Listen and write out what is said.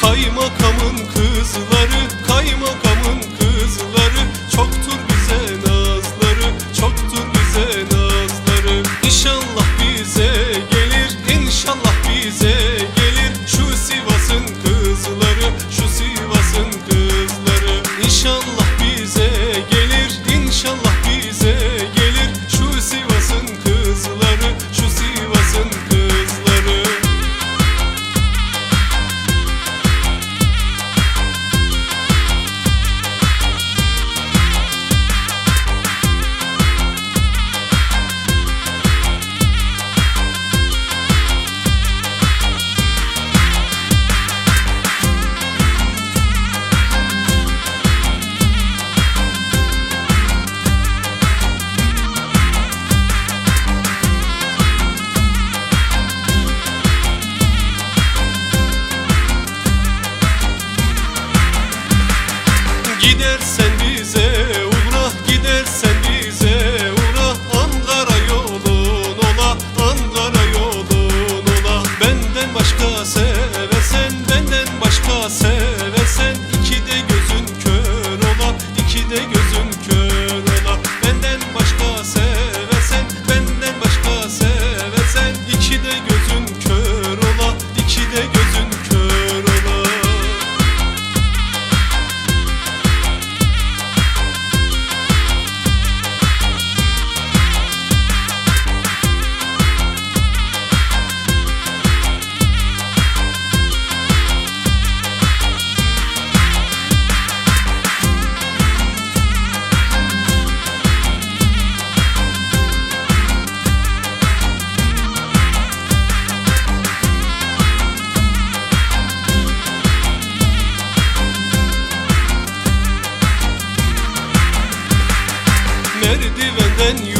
Kaymakamın kızları, kaymakamın kızları Gidersen Merdivenden yukarı,